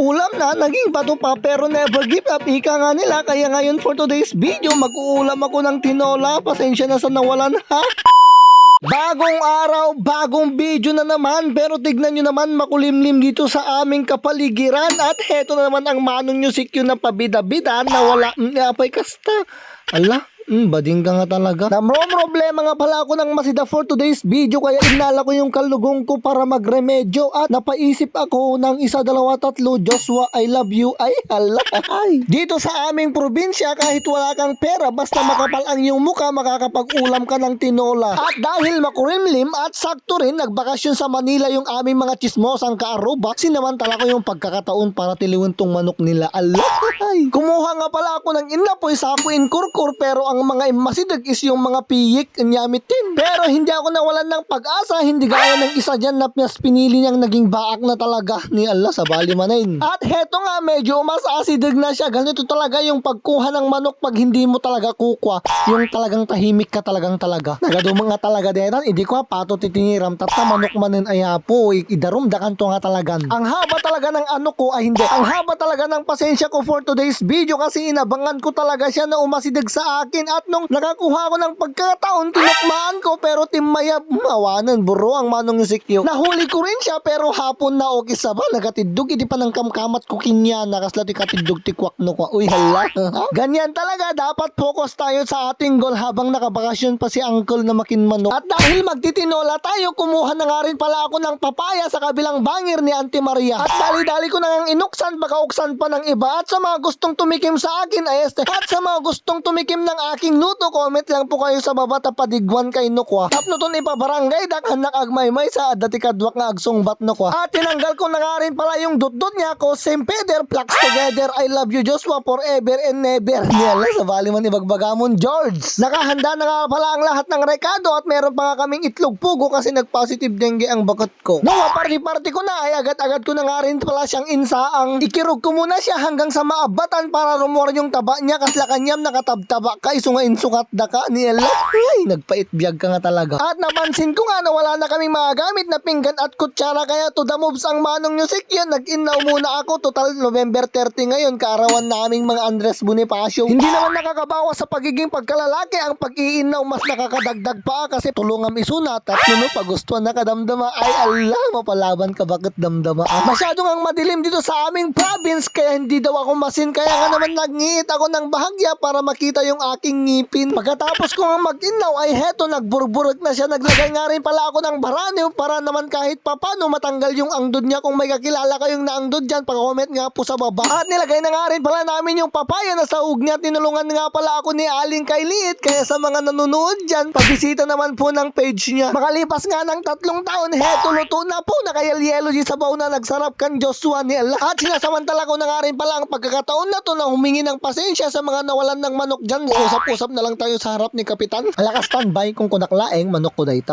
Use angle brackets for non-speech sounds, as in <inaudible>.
Ulam na, naging bato pa pero never give up. Ika nga nila. Kaya ngayon for today's video, mag-uulam ako ng tinola. Pasensya na sa nawalan ha. Bagong araw, bagong video na naman pero tignan nyo naman makulimlim dito sa aming kapaligiran at heto na naman ang manong music yun na pabida-bida na wala mm, apay kasta. Ala, mm, bading ka nga talaga. Namro problema nga pala ako ng masida for today's video kaya inala ko yung kalugong ko para magremedyo at napaisip ako ng isa, dalawa, tatlo, Joshua, I love you, ay hala. Ay. Dito sa aming probinsya kahit wala kang pera basta makapal ang iyong muka makakapag-ulam ka ng tinola. At dahil makulimlim at sakto rin nagbakasyon sa Manila yung aming mga chismosang kaaruba, sinamantala ko yung pagkakataon para tiliwin tong manok nila. Alay! Kumuha nga pala ako ng inapoy sa in kurkur pero ang mga masidag is yung mga piyik nyamitin. Pero hindi ako nawalan ng pag-asa, hindi gaya ng isa dyan na mas pinili niyang naging baak na talaga ni Allah sa bali manain. At heto nga medyo mas asidag na siya. Ganito talaga yung pagkuha ng manok pag hindi mo talaga kukwa. Yung talagang tahimik ka talagang talaga. Nagadumang nga talaga denan, hindi ko pato titiniram tata manok manin ay hapo idarum dakan to nga talagan. Ang haba talaga ng ano ko ay hindi. Ang haba talaga ng pasensya ko for today's video kasi inabangan ko talaga siya na umasidag sa akin at nung nakakuha ko ng pagkataon tinakmaan ko pero timaya mawanan buro ang manong yo. Nahuli ko rin siya pero hapon na okay sa ba nagatidog hindi pa ng kamkamat ko kinya nakasla ti katidog ti kwak no kwa. Uy hala. <laughs> Ganyan talaga dapat focus tayo sa ating goal habang nakabakasyon pa si uncle na makin manok. At dahil magtitinola tayo kumuha na nga rin pala ako ng papaya sa kabilang bangir ni Auntie Maria. At dali-dali ko na ngang inuksan baka uksan pa ng iba at sa mga gustong tumikim sa akin ay este. At sa mga gustong tumikim ng aking nuto comment lang po kayo sa baba tapadigwan kay Nukwa. Tapno ton ipabarangay dakhan nakagmay may sa dati kadwak nga agsong bat Nukwa. At tinanggal ko na nga rin pala yung dutdut niya ko same peder plucks together I love you Joshua forever and never. Niyala sa bali man ibagbagamon George. Nakahanda na nga pala ang lahat ng rekado at meron pa nga kaming itlog pugo kasi nag-positive dengue ang bakot ko. Nawa party-party ko na ay agad-agad ko na nga rin pala siyang insaang. Ikirog ko muna siya hanggang sa maabatan para rumor yung taba niya kasla kanyam nakatabtaba ka iso nga insukat da ka ni Ella. Ay, nagpait biyag ka nga talaga. At napansin ko nga na wala na kami magagamit na pinggan at kutsara kaya to the moves ang manong music yun. Nag-inaw muna ako. Total November 30 ngayon kaarawan naming mga Andres Bonifacio. Hindi naman nakakabawa sa pagiging pagkalalaki ang pag-iinaw mas nakakadagdag pa kasi tulungam isunat at nuno pagustuhan na kadamdama ay Allah mapalaban ka bakit damdama. Masyadong ang madilim dito sa aming province kaya hindi daw ako masin kaya nga naman nagngit ako ng bahagya para makita yung aking ngipin. Pagkatapos ko nga mag-inaw ay heto nagburburot na siya naglagay nga rin pala ako ng baraniw para naman kahit papano matanggal yung angdod niya kung may kakilala kayong naangdod dyan pa-comment nga po sa baba. At nilagay na nga rin pala namin yung papaya na sa ug niya tinulungan nga pala ako ni Aling Kayliit kaya sa mga nanonood dyan pagbisita naman po ng page niya. Makalipas nga ng tatlong taon heto luto na po nakayalyelo di sabaw na nagsarap kan Joshua ni Allah. At sinasamantala ko na nga rin pala ang pagkakataon na to na humingi ng pasensya sa mga nawalan ng manok dyan. Usap-usap na lang tayo sa harap ni Kapitan. Alakas standby kung kunaklaeng manok ko dayta.